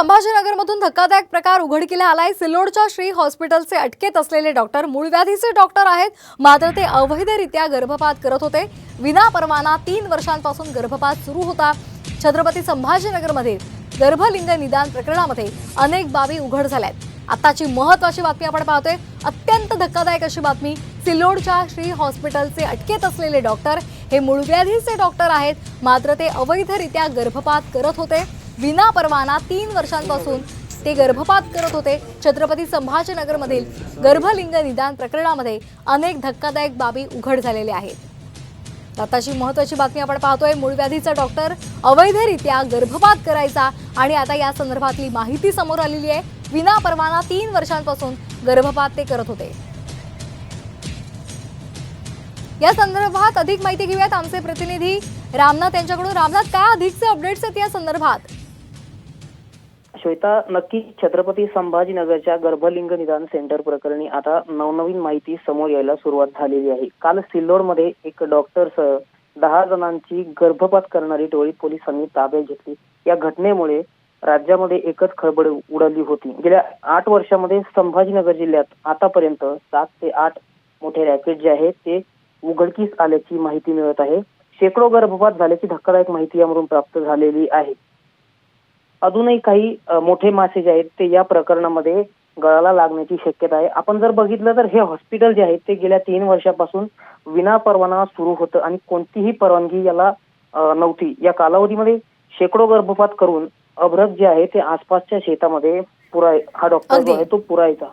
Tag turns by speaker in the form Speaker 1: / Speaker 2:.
Speaker 1: संभाजीनगरमधून धक्कादायक प्रकार उघडकीला आलाय. सिल्लोडच्या श्री हॉस्पिटलचे अटकेत असलेले डॉक्टर मूळ व्याधीचे डॉक्टर आहेत. मात्र ते अवैधरित्या गर्भपात करत होते. विना परवाना तीन वर्षांपासून गर्भपात सुरू होता. छत्रपती संभाजीनगरमध्ये गर्भलिंग निदान प्रकरणामध्ये अनेक बाबी उघड झाल्यात. आताची महत्वाची बातमी आपण पाहतोय. अत्यंत धक्कादायक अशी बातमी सिल्लोडच्या श्री हॉस्पिटलचे अटकेत असलेले डॉक्टर हे मूळव्याधीचे डॉक्टर आहेत. मात्र ते अवैधरित्या गर्भपात करत होते. विना परवाना तीन वर्षांपासून ते गर्भपात करत होते. छत्रपती संभाजीनगरमधील गर्भलिंग निदान प्रकरणामध्ये अनेक धक्कादायक बाबी उघड झालेल्या आहेत. आताची महत्वाची बातमी आपण पाहतोय. मूळव्याधीचा डॉक्टर अवैधरित्या गर्भपात करायचा आणि आता या संदर्भातली माहिती समोर आलेली आहे. विना परवाना तीन वर्षांपासून गर्भपात ते करत होते. या संदर्भात अधिक माहिती घेऊयात आमचे प्रतिनिधी रामनाथ यांच्याकडून. रामनाथ काय अधिकचे अपडेट्स आहेत या संदर्भात?
Speaker 2: श्वेता नक्की छत्रपती संभाजीनगरच्या गर्भलिंग निदान सेंटर प्रकरणी आता नवनवीन माहिती समोर यायला सुरुवात झालेली आहे. काल सिल्लोडमध्ये एक डॉक्टरसह दहा जणांची गर्भपात करणारी टोळी पोलिसांनी ताब्यात घेतली. या घटनेमुळे राज्यामध्ये एकच खळबळ उडाली होती. गेल्या आठ वर्षामध्ये संभाजीनगर जिल्ह्यात आतापर्यंत सात ते आठ मोठे रॅकेट जे आहेत ते उघडकीस आल्याची माहिती मिळत आहे. शेकडो गर्भपात झाल्याची धक्कादायक माहिती यामधून प्राप्त झालेली आहे. अजूनही काही मोठे मासे जे आहेत ते या प्रकरणामध्ये गळाला लागण्याची शक्यता आहे. आपण जर बघितलं तर हे हॉस्पिटल जे आहे ते गेल्या तीन वर्षापासून विना परवाना सुरू होतं आणि कोणतीही परवानगी याला नव्हती. या कालावधीमध्ये शेकडो गर्भपात करून अभ्रक जे आहे ते आसपासच्या शेतामध्ये पुराय हा डॉक्टर जो. आहे तो पुरायचा